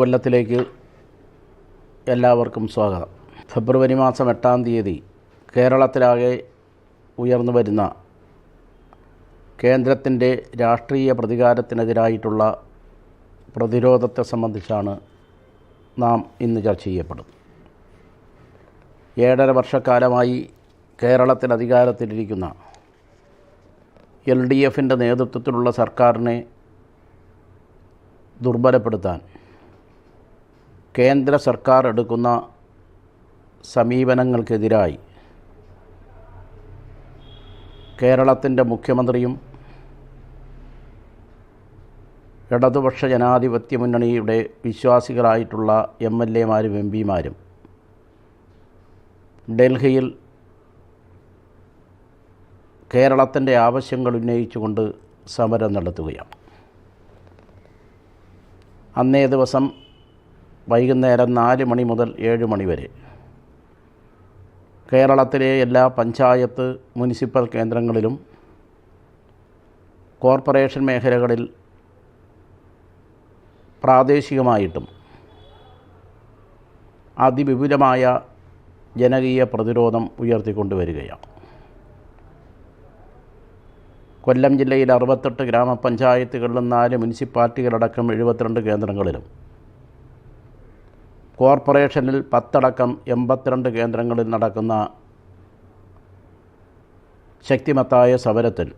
കൊല്ലത്തിലേക്ക് എല്ലാവർക്കും സ്വാഗതം. ഫെബ്രുവരി മാസം എട്ടാം തീയതി കേരളത്തിലാകെ ഉയർന്നു വരുന്ന കേന്ദ്രത്തിന്റെ രാഷ്ട്രീയ പ്രതികാരത്തിനെതിരായിട്ടുള്ള പ്രതിരോധത്തെ സംബന്ധിച്ചാണ് നാം ഇന്ന് ചർച്ച ചെയ്യപ്പെടുന്നത്. ഏഴര വർഷക്കാലമായി കേരളത്തിൽ അധികാരത്തിലിരിക്കുന്ന എൽ ഡി എഫിന്റെ നേതൃത്വത്തിലുള്ള സർക്കാരിനെ ദുർബലപ്പെടുത്താൻ കേന്ദ്ര സർക്കാർ എടുക്കുന്ന സമീപനങ്ങൾക്കെതിരായി കേരളത്തിന്റെ മുഖ്യമന്ത്രിയും ഇടതുപക്ഷ ജനാധിപത്യ മുന്നണിയുടെ വിശ്വാസികളായിട്ടുള്ള എം എൽ എമാരും എം പിമാരും ഡൽഹിയിൽ കേരളത്തിന്റെ ആവശ്യങ്ങൾ ഉന്നയിച്ചുകൊണ്ട് സമരം നടത്തുകയാണ്. അന്നേ ദിവസം വൈകുന്നേരം നാല് മണി മുതൽ ഏഴ് മണി വരെ. കേരളത്തിലെ എല്ലാ പഞ്ചായത്ത് മുനിസിപ്പൽ കേന്ദ്രങ്ങളിലും കോർപ്പറേഷൻ മേഖലകളിൽ പ്രാദേശികമായിട്ടും അതിവിപുലമായ ജനകീയ പ്രതിരോധം ഉയർത്തിക്കൊണ്ടുവരികയാണ്. കൊല്ലം ജില്ലയിൽ അറുപത്തെട്ട് ഗ്രാമപഞ്ചായത്തുകളിലും നാല് മുനിസിപ്പാലിറ്റികളടക്കം എഴുപത്തിരണ്ട് കേന്ദ്രങ്ങളിലും കോർപ്പറേഷനിൽ പത്തടക്കം എൺപത്തിരണ്ട് കേന്ദ്രങ്ങളിൽ നടക്കുന്ന ശക്തിമത്തായ സമരത്തിൽ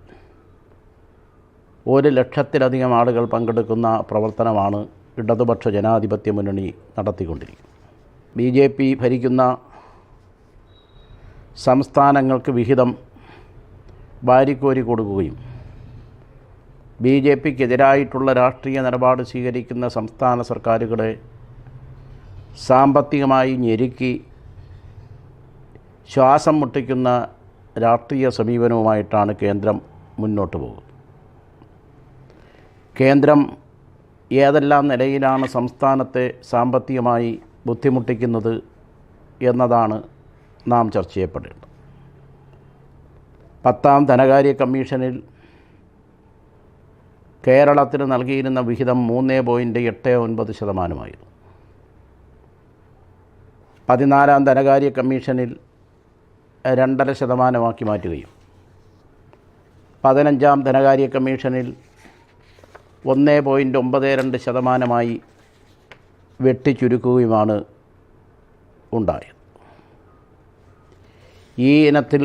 ഒരു ലക്ഷത്തിലധികം ആളുകൾ പങ്കെടുക്കുന്ന പ്രവർത്തനമാണ് ഇടതുപക്ഷ ജനാധിപത്യ മുന്നണി നടത്തിക്കൊണ്ടിരിക്കുന്നത്. ബി ജെ പി ഭരിക്കുന്ന സംസ്ഥാനങ്ങൾക്ക് വിഹിതം വാരിക്കോരി കൊടുക്കുകയും ബി ജെ പിക്കെതിരായിട്ടുള്ള രാഷ്ട്രീയ നിലപാട് സ്വീകരിക്കുന്ന സംസ്ഥാന സർക്കാരുകളെ സാമ്പത്തികമായി ഞെരുക്കി ശ്വാസം മുട്ടിക്കുന്ന രാഷ്ട്രീയ സമീപനവുമായിട്ടാണ് കേന്ദ്രം മുന്നോട്ട് പോകുന്നത്. കേന്ദ്രം ഏതെല്ലാം നിലയിലാണ് സംസ്ഥാനത്തെ സാമ്പത്തികമായി ബുദ്ധിമുട്ടിക്കുന്നത് എന്നതാണ് നാം ചർച്ച ചെയ്യപ്പെടേണ്ടത്. പത്താം ധനകാര്യ കമ്മീഷനിൽ കേരളത്തിന് നൽകിയിരുന്ന വിഹിതം മൂന്ന് പോയിന്റ് എട്ട് ഒൻപത് ശതമാനമായിരുന്നു. പതിനാലാം ധനകാര്യ കമ്മീഷനിൽ രണ്ടര ശതമാനമാക്കി മാറ്റുകയും പതിനഞ്ചാം ധനകാര്യ കമ്മീഷനിൽ ഒന്ന് പോയിന്റ് ഒമ്പത് രണ്ട് ശതമാനമായി വെട്ടിച്ചുരുക്കുകയുമാണ് ഉണ്ടായത്. ഈ ഇനത്തിൽ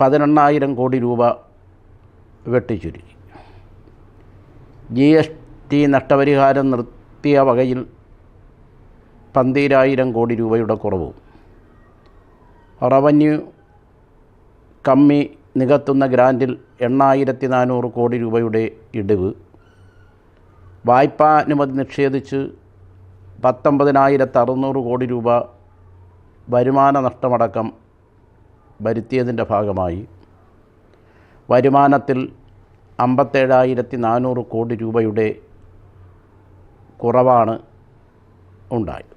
പതിനെണ്ണായിരം കോടി രൂപ വെട്ടിച്ചുരുക്കി. ജി എസ് ടി നഷ്ടപരിഹാരം നിർത്തിയ വകയിൽ പന്തീരായിരം കോടി രൂപയുടെ കുറവും. റവന്യൂ കമ്മി നികത്തുന്ന ഗ്രാന്റിൽ എണ്ണായിരത്തി നാനൂറ് കോടി രൂപയുടെ ഇടിവ്. വായ്പാ അനുമതി നിഷേധിച്ച് പത്തൊമ്പതിനായിരത്തി അറുന്നൂറ് കോടി രൂപ വരുമാന നഷ്ടമടക്കം വരുത്തിയതിന്റെ ഭാഗമായി. വരുമാനത്തിൽ അമ്പത്തേഴായിരത്തി നാനൂറ് കോടി രൂപയുടെ കുറവാണ് ഉണ്ടായത്.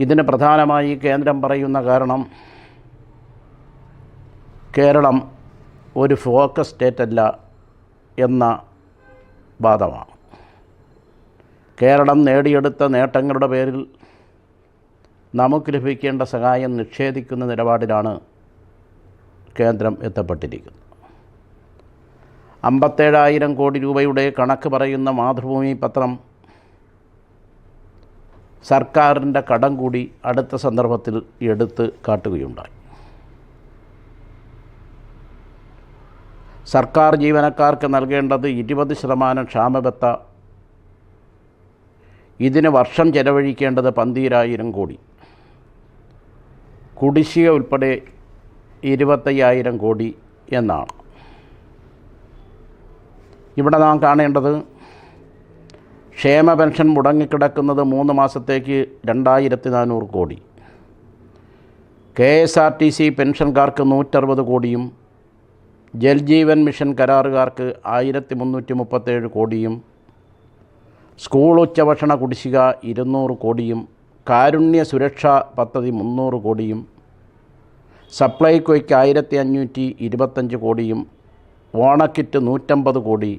ഇതിന് പ്രധാനമായി കേന്ദ്രം പറയുന്ന കാരണം കേരളം ഒരു ഫോക്കസ് സ്റ്റേറ്റ് അല്ല എന്ന വാദമാണ്. കേരളം നേടിയെടുത്ത നേട്ടങ്ങളുടെ പേരിൽ നമുക്ക് ലഭിക്കേണ്ട സഹായം നിഷേധിക്കുന്ന നിലപാടിലാണ് കേന്ദ്രം എത്തപ്പെട്ടിരിക്കുന്നത്. അമ്പത്തേഴായിരം കോടി രൂപയുടെ കണക്ക് പറയുന്ന മാതൃഭൂമി പത്രം സർക്കാരിന്റെ കടം കൂടി അടുത്ത സന്ദർഭത്തിൽ എടുത്ത് കാട്ടുകയുണ്ടായി. സർക്കാർ ജീവനക്കാർക്ക് നൽകേണ്ടത് ഇരുപത് ശതമാനം ക്ഷാമബത്ത ഇതിന് വർഷം ചെലവഴിക്കേണ്ടത് പന്തീരായിരം കോടി. കുടിശ്ശിക ഉൾപ്പെടെ ഇരുപത്തയ്യായിരം കോടി എന്നാണ്. ഇവിടെ നാം കാണേണ്ടത് ക്ഷേമ പെൻഷൻ മുടങ്ങിക്കിടക്കുന്നത് മൂന്ന് മാസത്തേക്ക് രണ്ടായിരത്തി നാനൂറ് കോടി. K S R T C പെൻഷൻകാർക്ക് നൂറ്ററുപത് കോടിയും ജൽജീവൻ മിഷൻ കരാറുകാർക്ക് ആയിരത്തി മുന്നൂറ്റി മുപ്പത്തേഴ് കോടിയും സ്കൂൾ ഉച്ചഭക്ഷണ കുടിശ്ശിക ഇരുന്നൂറ് കോടിയും കാരുണ്യ സുരക്ഷാ പദ്ധതി മുന്നൂറ് കോടിയും സപ്ലൈകോയ്ക്ക് ആയിരത്തി അഞ്ഞൂറ്റി ഇരുപത്തഞ്ച് കോടിയും ഓണക്കിറ്റ് നൂറ്റമ്പത് കോടി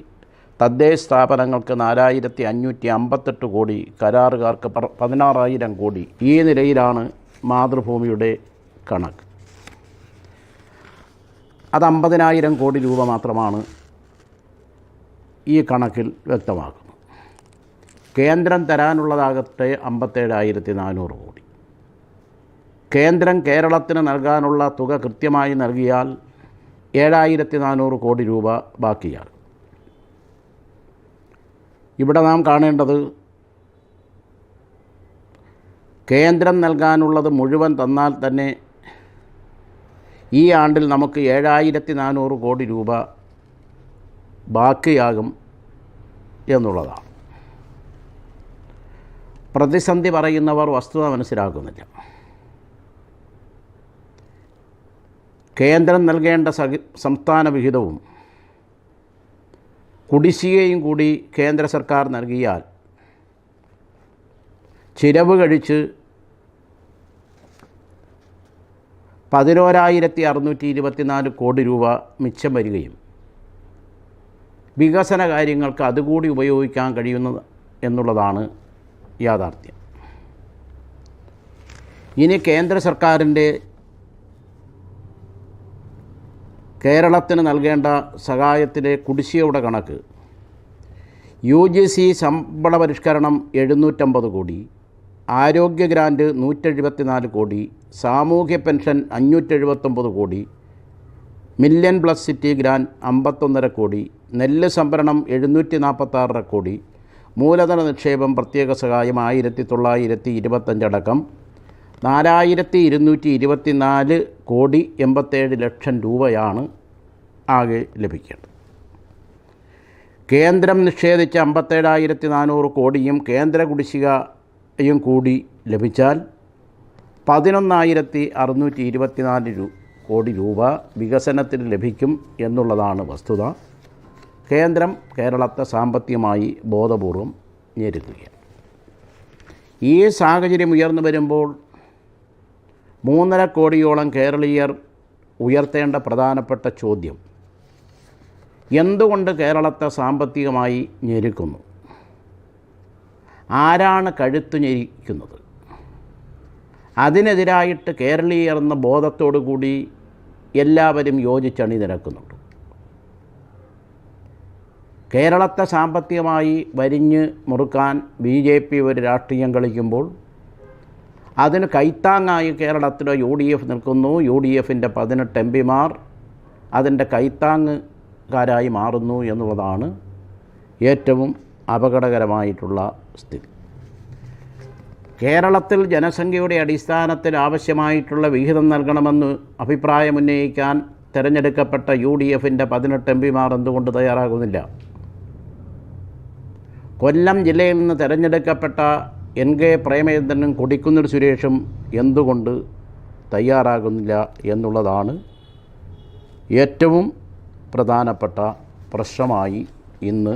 തദ്ദേശ സ്ഥാപനങ്ങൾക്ക് നാലായിരത്തി അഞ്ഞൂറ്റി അമ്പത്തെട്ട് കോടി കരാറുകാർക്ക് പതിനാറായിരം കോടി. ഈ നിലയിലാണ് മാതൃഭൂമിയുടെ കണക്ക്. അത് അമ്പതിനായിരം കോടി രൂപ മാത്രമാണ് ഈ കണക്കിൽ വ്യക്തമാക്കുന്നത് കേന്ദ്രം തരാനുള്ളതാകട്ടെ അമ്പത്തേഴായിരത്തി നാനൂറ് കോടി. കേന്ദ്രം കേരളത്തിന് നൽകാനുള്ള തുക കൃത്യമായി നൽകിയാൽ ഏഴായിരത്തി നാനൂറ് കോടി രൂപ ബാക്കിയാകും. ഇവിടെ നാം കാണേണ്ടത് കേന്ദ്രം നൽകാനുള്ളത് മുഴുവൻ തന്നാൽ തന്നെ ഈ ആണ്ടിൽ നമുക്ക് ഏഴായിരത്തി നാനൂറ് കോടി രൂപ ബാക്കിയാകും എന്നുള്ളതാണ്. പ്രതിസന്ധി പറയുന്നവർ വസ്തുത മനസ്സിലാക്കുന്നില്ല. കേന്ദ്രം നൽകേണ്ട സംസ്ഥാന വിഹിതവും കുടിശ്ശികയും കൂടി കേന്ദ്ര സർക്കാർ നൽകിയാൽ ചിലവ് കഴിച്ച് പതിനോരായിരത്തി അറുന്നൂറ്റി ഇരുപത്തിനാല് കോടി രൂപ മിച്ചം വരികയും വികസന കാര്യങ്ങൾക്ക് അതുകൂടി ഉപയോഗിക്കാൻ കഴിയുന്നത് എന്നുള്ളതാണ് യാഥാർത്ഥ്യം. ഇനി കേന്ദ്ര സർക്കാരിന്റെ കേരളത്തിന് നൽകേണ്ട സഹായത്തിലെ കുടിശ്ശികയുടെ കണക്ക്. യു ജി സി ശമ്പള പരിഷ്കരണം എഴുന്നൂറ്റമ്പത് കോടി ആരോഗ്യ ഗ്രാന്റ് നൂറ്റെഴുപത്തിനാല് കോടി സാമൂഹ്യ പെൻഷൻ അഞ്ഞൂറ്റെഴുപത്തൊമ്പത് കോടി മില്യൺ പ്ലസ് സിറ്റി ഗ്രാൻഡ് അമ്പത്തൊന്നര കോടി നെല്ല് സംഭരണം എഴുന്നൂറ്റി നാൽപ്പത്താറര കോടി മൂലധന നിക്ഷേപം പ്രത്യേക സഹായം ആയിരത്തി തൊള്ളായിരത്തി ഇരുപത്തഞ്ചടക്കം നാലായിരത്തി ഇരുന്നൂറ്റി ഇരുപത്തിനാല് കോടി എൺപത്തേഴ് ലക്ഷം രൂപയാണ് ആകെ ലഭിക്കേണ്ടത്. കേന്ദ്രം നിഷേധിച്ച അമ്പത്തേഴായിരത്തി നാനൂറ് കോടിയും കേന്ദ്ര കുടിശ്ശികയും കൂടി ലഭിച്ചാൽ പതിനൊന്നായിരത്തി അറുന്നൂറ്റി ഇരുപത്തിനാല് രൂ കോടി രൂപ വികസനത്തിന് ലഭിക്കും എന്നുള്ളതാണ് വസ്തുത. കേന്ദ്രം കേരളത്തെ സാമ്പത്തികമായി ബോധപൂർവം ഞെരുക്കുകയാണ് ഈ സാഹചര്യം ഉയർന്നു വരുമ്പോൾ മൂന്നര കോടിയോളം കേരളീയർ ഉയർത്തേണ്ട പ്രധാനപ്പെട്ട ചോദ്യം. എന്തുകൊണ്ട് കേരളത്തെ സാമ്പത്തികമായി ഞെരുക്കുന്നു? ആരാണ് കഴുത്തു ഞെരിക്കുന്നത്? അതിനെതിരായിട്ട് കേരളീയർ എന്ന ബോധത്തോടു കൂടി എല്ലാവരും യോജിച്ചണി നിരക്കുന്നുണ്ട് കേരളത്തെ സാമ്പത്തികമായി വരിഞ്ഞ് മുറുക്കാൻ ബി ജെ പി ഒരു രാഷ്ട്രീയം കളിക്കുമ്പോൾ അതിന് കൈത്താങ്ങായി കേരളത്തിൽ യു ഡി എഫ് നിൽക്കുന്നു. യു ഡി എഫിന്റെ പതിനെട്ട് എം പിമാർ അതിന്റെ കൈത്താങ്ങുകാരായി മാറുന്നു എന്നുള്ളതാണ് ഏറ്റവും അപകടകരമായിട്ടുള്ള സ്ഥിതി. കേരളത്തിൽ ജനസംഖ്യയുടെ അടിസ്ഥാനത്തിൽ ആവശ്യമായിട്ടുള്ള വിഹിതം നൽകണമെന്ന് അഭിപ്രായമുന്നയിക്കാൻ തിരഞ്ഞെടുക്കപ്പെട്ട യു ഡി എഫിന്റെ പതിനെട്ട് എം പിമാർ എന്തുകൊണ്ട് തയ്യാറാകുന്നില്ല? കൊല്ലം ജില്ലയിൽ നിന്ന് തിരഞ്ഞെടുക്കപ്പെട്ട എൻ കെ പ്രേമചന്ദ്രനും കൊടിക്കുന്നിൽ സുരേഷും എന്തുകൊണ്ട് തയ്യാറാകുന്നില്ല എന്നുള്ളതാണ് ഏറ്റവും പ്രധാനപ്പെട്ട പ്രശ്നമായി ഇന്ന്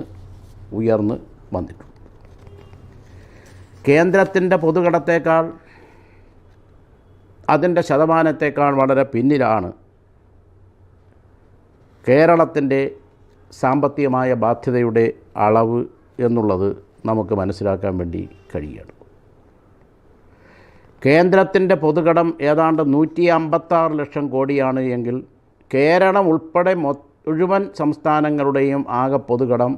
ഉയർന്ന് വന്നിട്ടുണ്ട് കേന്ദ്രത്തിന്റെ പൊതുകടത്തേക്കാൾ അതിന്റെ ശതമാനത്തേക്കാൾ വളരെ പിന്നിലാണ് കേരളത്തിന്റെ സാമ്പത്തികമായ ബാധ്യതയുടെ അളവ് എന്നുള്ളത് നമുക്ക് മനസ്സിലാക്കാൻ വേണ്ടി കഴിയുകയാണ് കേന്ദ്രത്തിന്റെ പൊതുകടം ഏതാണ്ട് നൂറ്റി അമ്പത്താറ് ലക്ഷം കോടിയാണ് എങ്കിൽ കേരളം ഉൾപ്പെടെ മുഴുവൻ സംസ്ഥാനങ്ങളുടെയും ആകെ പൊതുകടം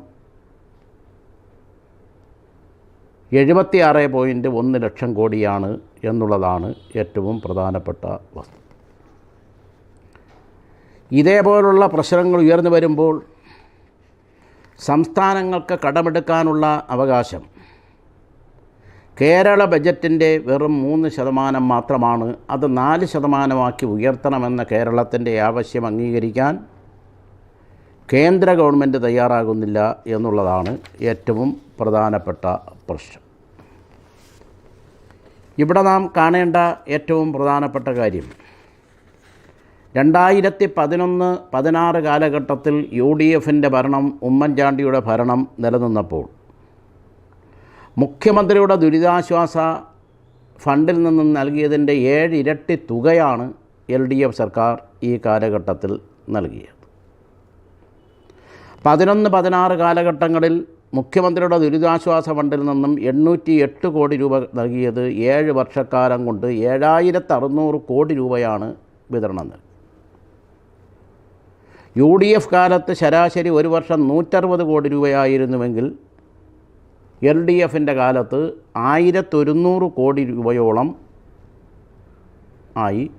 എഴുപത്തി ആറ് പോയിന്റ് ഒന്ന് ലക്ഷം കോടിയാണ് എന്നുള്ളതാണ് ഏറ്റവും പ്രധാനപ്പെട്ട വസ്തു. ഇതേപോലുള്ള പ്രശ്നങ്ങൾ ഉയർന്നു വരുമ്പോൾ സംസ്ഥാനങ്ങൾക്ക് കടമെടുക്കാനുള്ള അവകാശം കേരള ബജറ്റിന്റെ വെറും മൂന്ന് ശതമാനം മാത്രമാണ് അത് നാല് ശതമാനമാക്കി ഉയർത്തണമെന്ന കേരളത്തിന്റെ ആവശ്യം അംഗീകരിക്കാൻ കേന്ദ്ര ഗവൺമെന്റ് തയ്യാറാകുന്നില്ല എന്നുള്ളതാണ് ഏറ്റവും പ്രധാനപ്പെട്ട പ്രശ്നം. ഇവിടെ നാം കാണേണ്ട ഏറ്റവും പ്രധാനപ്പെട്ട കാര്യം രണ്ടായിരത്തി പതിനൊന്ന് പതിനാറ് കാലഘട്ടത്തിൽ യു ഡി എഫിന്റെ ഭരണം ഉമ്മൻചാണ്ടിയുടെ ഭരണം നിലനിന്നപ്പോൾ മുഖ്യമന്ത്രിയുടെ ദുരിതാശ്വാസ ഫണ്ടിൽ നിന്നും നൽകിയതിന്റെ ഏഴ് ഇരട്ടി തുകയാണ് എൽ ഡി എഫ് സർക്കാർ ഈ കാലഘട്ടത്തിൽ നൽകിയത്. പതിനൊന്ന് പതിനാറ് കാലഘട്ടങ്ങളിൽ മുഖ്യമന്ത്രിയുടെ ദുരിതാശ്വാസ ഫണ്ടിൽ നിന്നും എണ്ണൂറ്റി എട്ട് കോടി രൂപ നൽകിയത് ഏഴ് വർഷക്കാലം കൊണ്ട് ഏഴായിരത്തി അറുന്നൂറ് കോടി രൂപയാണ് വിതരണം നൽകി യു ഡി എഫ് കാലത്ത് ശരാശരി ഒരു വർഷം നൂറ്ററുപത് കോടി രൂപയായിരുന്നുവെങ്കിൽ എൽ ഡി എഫിന്റെ കാലത്ത് ആയിരത്തൊരുന്നൂറ് കോടി രൂപയോളം ആയി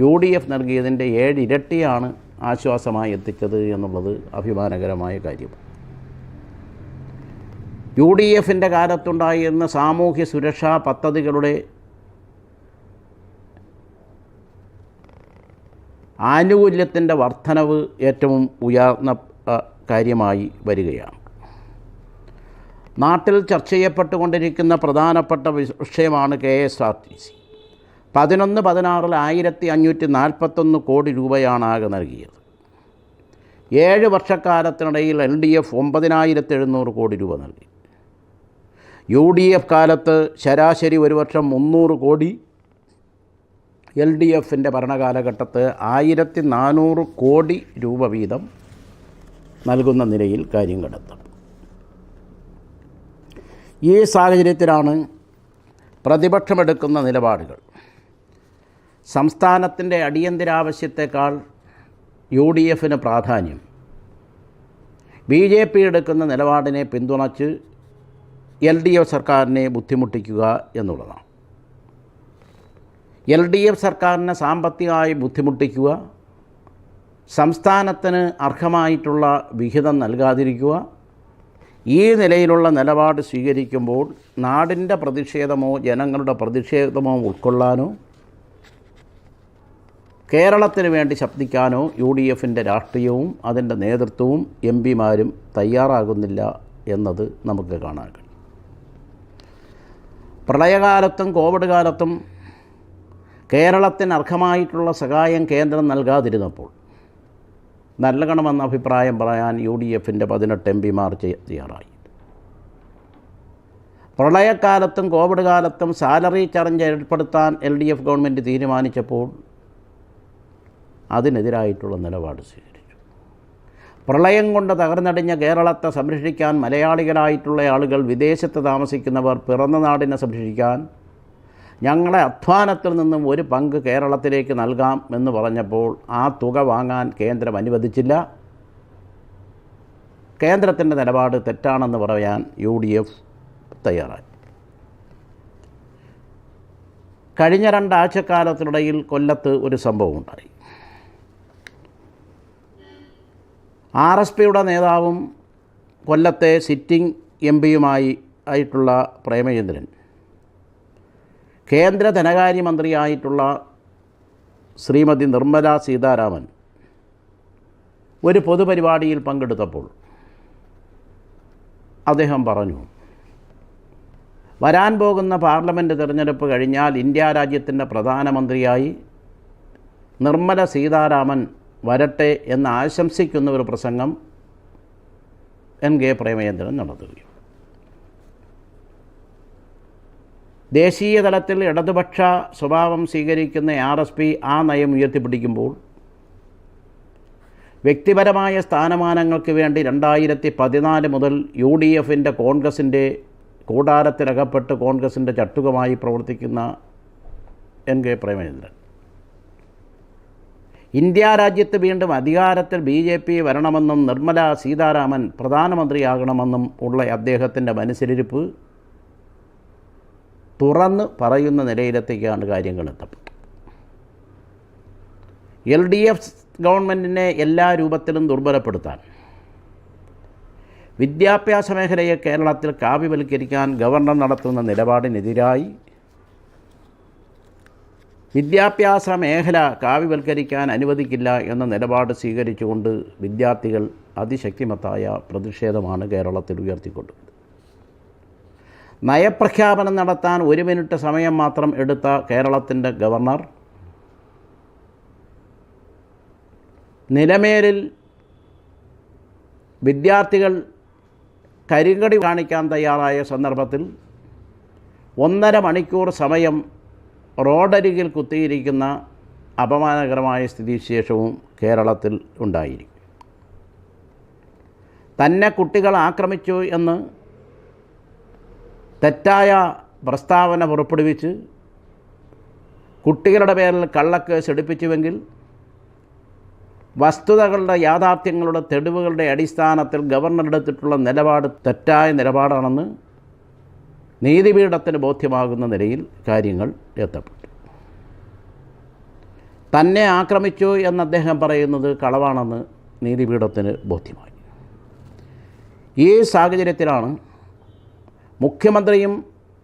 യു ഡി എഫ് നൽകിയതിന്റെ ഏഴിരട്ടിയാണ് ആശ്വാസമായി എത്തിച്ചത് എന്നുള്ളത് അഭിമാനകരമായ കാര്യം. യു ഡി എഫിന്റെ കാലത്തുണ്ടായിരുന്ന സാമൂഹ്യ സുരക്ഷാ പദ്ധതികളുടെ ആനുകൂല്യത്തിന്റെ വർധനവ് ഏറ്റവും ഉയർന്ന കാര്യമായി വരികയാണ്. നാട്ടിൽ ചർച്ച ചെയ്യപ്പെട്ടുകൊണ്ടിരിക്കുന്ന പ്രധാനപ്പെട്ട വിഷയമാണ് K S R T C. പതിനൊന്ന് പതിനാറിൽ ആയിരത്തി അഞ്ഞൂറ്റി നാൽപ്പത്തൊന്ന് കോടി രൂപയാണ് ആകെ നൽകിയത്. ഏഴ് വർഷക്കാലത്തിനിടയിൽ എൽ ഡി എഫ് ഒമ്പതിനായിരത്തി എഴുന്നൂറ് കോടി രൂപ നൽകി. യു ഡി എഫ് കാലത്ത് ശരാശരി ഒരു വർഷം മുന്നൂറ് കോടി. എൽ ഡി എഫിന്റെ ഭരണകാലഘട്ടത്ത് ആയിരത്തി നാനൂറ് കോടി രൂപ വീതം നൽകുന്ന നിലയിൽ കാര്യം കണ്ടെത്തും ഈ സാഹചര്യത്തിലാണ് പ്രതിപക്ഷമെടുക്കുന്ന നിലപാടുകൾ. സംസ്ഥാനത്തിന്റെ അടിയന്തരാവശ്യത്തെക്കാൾ യു ഡി എഫിന് പ്രാധാന്യം. ബി ജെ പി എടുക്കുന്ന നിലപാടിനെ പിന്തുണച്ച് എൽ ഡി എഫ് സർക്കാരിനെ ബുദ്ധിമുട്ടിക്കുക എന്നുള്ളതാണ്. എൽ ഡി എഫ് സർക്കാരിനെ സാമ്പത്തികമായി ബുദ്ധിമുട്ടിക്കുക സംസ്ഥാനത്തിന് അർഹമായിട്ടുള്ള വിഹിതം നൽകാതിരിക്കുക ഈ നിലയിലുള്ള നിലപാട് സ്വീകരിക്കുമ്പോൾ നാടിന്റെ പ്രതിഷേധമോ ജനങ്ങളുടെ പ്രതിഷേധമോ ഉൾക്കൊള്ളാനോ കേരളത്തിന് വേണ്ടി ശബ്ദിക്കാനോ യു ഡി എഫിന്റെ രാഷ്ട്രീയവും അതിന്റെ നേതൃത്വവും എം പിമാരും തയ്യാറാകുന്നില്ല എന്നത് നമുക്ക് കാണാൻ കഴിയും. പ്രളയകാലത്തും കോവിഡ് കാലത്തും കേരളത്തിന് അർഹമായിട്ടുള്ള സഹായം കേന്ദ്രം നൽകാതിരുന്നപ്പോൾ നൽകണമെന്ന അഭിപ്രായം പറയാൻ യു ഡി എഫിന്റെ പതിനെട്ട് എം പിമാർ തയ്യാറായി. പ്രളയക്കാലത്തും കോവിഡ് കാലത്തും സാലറി ചലഞ്ച് ഏർപ്പെടുത്താൻ എൽ ഡി എഫ് ഗവൺമെന്റ് തീരുമാനിച്ചപ്പോൾ അതിനെതിരായിട്ടുള്ള നിലപാട് സ്വീകരിച്ചു. പ്രളയം കൊണ്ട് തകർന്നടിഞ്ഞ കേരളത്തെ സംരക്ഷിക്കാൻ മലയാളികളായിട്ടുള്ള ആളുകൾ വിദേശത്ത് താമസിക്കുന്നവർ പിറന്ന നാടിനെ സംരക്ഷിക്കാൻ ഞങ്ങളെ അധ്വാനത്തിൽ നിന്നും ഒരു പങ്ക് കേരളത്തിലേക്ക് നൽകാം എന്ന് പറഞ്ഞപ്പോൾ ആ തുക വാങ്ങാൻ കേന്ദ്രം അനുവദിച്ചില്ല. കേന്ദ്രത്തിന്റെ നിലപാട് തെറ്റാണെന്ന് പറയാൻ യു ഡി എഫ് തയ്യാറായി. കഴിഞ്ഞ രണ്ടാഴ്ചക്കാലത്തിനിടയിൽ കൊല്ലത്ത് ഒരു സംഭവം ഉണ്ടായി. ആർ എസ് പിയുടെ നേതാവും കൊല്ലത്തെ സിറ്റിംഗ് എം പിയുമായി ആയിട്ടുള്ള പ്രേമചന്ദ്രൻ കേന്ദ്ര ധനകാര്യമന്ത്രിയായിട്ടുള്ള ശ്രീമതി നിർമ്മല സീതാരാമൻ ഒരു പൊതുപരിപാടിയിൽ പങ്കെടുത്തപ്പോൾ അദ്ദേഹം പറഞ്ഞു വരാൻ പോകുന്ന പാർലമെന്റ് തിരഞ്ഞെടുപ്പ് കഴിഞ്ഞാൽ ഇന്ത്യ രാജ്യത്തിന്റെ പ്രധാനമന്ത്രിയായി നിർമ്മല സീതാരാമൻ വരട്ടെ എന്ന് ആശംസിക്കുന്ന ഒരു പ്രസംഗം എൻ കെ പ്രേമചന്ദ്രൻ നടത്തുകയും ദേശീയ തലത്തിൽ ഇടതുപക്ഷ സ്വഭാവം സ്വീകരിക്കുന്ന ആർ എസ് പി ആ നയം ഉയർത്തിപ്പിടിക്കുമ്പോൾ വ്യക്തിപരമായ സ്ഥാനമാനങ്ങൾക്ക് വേണ്ടി രണ്ടായിരത്തി പതിനാല് മുതൽ യു ഡി എഫിന്റെ കോൺഗ്രസിന്റെ കൂടാരത്തിലകപ്പെട്ട് കോൺഗ്രസിന്റെ ചട്ടുകമായി പ്രവർത്തിക്കുന്ന എൻ കെ പ്രേമചന്ദ്രൻ. ഇന്ത്യ രാജ്യത്ത് വീണ്ടും അധികാരത്തിൽ ബി ജെ പി വരണമെന്നും നിർമ്മല സീതാരാമൻ പ്രധാനമന്ത്രിയാകണമെന്നും ഉള്ള അദ്ദേഹത്തിന്റെ മനസ്സിലിരിപ്പ് തുറന്ന് പറയുന്ന നിലയിലത്തേക്കാണ് കാര്യങ്ങൾ എത്തപ്പെട്ടത് എൽ ഡി എഫ് ഗവൺമെന്റിനെ എല്ലാ രൂപത്തിലും ദുർബലപ്പെടുത്താൻ വിദ്യാഭ്യാസ മേഖലയെ കേരളത്തിൽ കാവ്യവൽക്കരിക്കാൻ ഗവർണർ നടത്തുന്ന നിലപാടിനെതിരായി വിദ്യാഭ്യാസ മേഖല കാവ്യവൽക്കരിക്കാൻ അനുവദിക്കില്ല എന്ന നിലപാട് സ്വീകരിച്ചുകൊണ്ട് വിദ്യാർത്ഥികൾ അതിശക്തിമത്തായ പ്രതിഷേധമാണ് കേരളത്തിൽ ഉയർത്തിക്കൊണ്ടുവരുന്നത് നയപ്രഖ്യാപനം നടത്താൻ ഒരു മിനിറ്റ് സമയം മാത്രം എടുത്ത കേരളത്തിന്റെ ഗവർണർ നിലമേലിൽ വിദ്യാർത്ഥികൾ കരിങ്കടി കാണിക്കാൻ തയ്യാറായ സന്ദർഭത്തിൽ ഒന്നര മണിക്കൂർ സമയം റോഡരികിൽ കുത്തിയിരിക്കുന്ന അപമാനകരമായ സ്ഥിതിവിശേഷവും കേരളത്തിൽ ഉണ്ടായിരിക്കും. തന്നെ കുട്ടികൾ ആക്രമിച്ചു എന്ന് തെറ്റായ പ്രസ്താവന പുറപ്പെടുവിച്ച് കുട്ടികളുടെ പേരിൽ കള്ളക്കേസ് എടുപ്പിച്ചുവെങ്കിൽ വസ്തുതകളുടെ യാഥാർത്ഥ്യങ്ങളുടെ തെളിവുകളുടെ അടിസ്ഥാനത്തിൽ ഗവർണർ എടുത്തിട്ടുള്ള നിലപാട് തെറ്റായ നിലപാടാണെന്ന് നീതിപീഠത്തിന് ബോധ്യമാകുന്ന നിലയിൽ കാര്യങ്ങൾ എത്തപ്പെട്ടു. തന്നെ ആക്രമിച്ചു എന്ന് അദ്ദേഹം പറയുന്നത് കളവാണെന്ന് നീതിപീഠത്തിന് ബോധ്യമായി. ഈ സാഹചര്യത്തിലാണ് മുഖ്യമന്ത്രിയും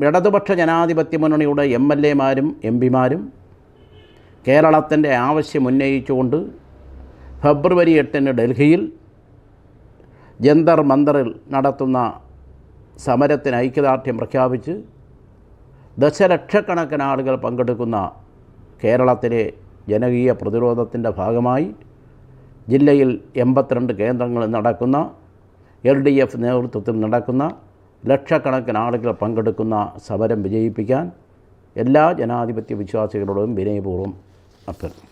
ഇടതുപക്ഷ ജനാധിപത്യ മുന്നണിയുടെ എം എൽ എമാരും എം പിമാരും കേരളത്തിന്റെ ആവശ്യം ഉന്നയിച്ചുകൊണ്ട് ഫെബ്രുവരി എട്ടിന് ഡൽഹിയിൽ ജന്തർ മന്ദറിൽ നടത്തുന്ന സമരത്തിന് ഐക്യദാർഢ്യം പ്രഖ്യാപിച്ച് ദശലക്ഷക്കണക്കിന് ആളുകൾ പങ്കെടുക്കുന്ന കേരളത്തിലെ ജനകീയ പ്രതിരോധത്തിന്റെ ഭാഗമായി ജില്ലയിൽ എൺപത്തിരണ്ട് കേന്ദ്രങ്ങളിൽ നടക്കുന്ന എൽ ഡി എഫ് നേതൃത്വത്തിൽ നടക്കുന്ന ലക്ഷക്കണക്കിന് ആളുകൾ പങ്കെടുക്കുന്ന സമരം വിജയിപ്പിക്കാൻ എല്ലാ ജനാധിപത്യ വിശ്വാസികളോടും വിനയപൂർവം അഭ്യർത്ഥിക്കും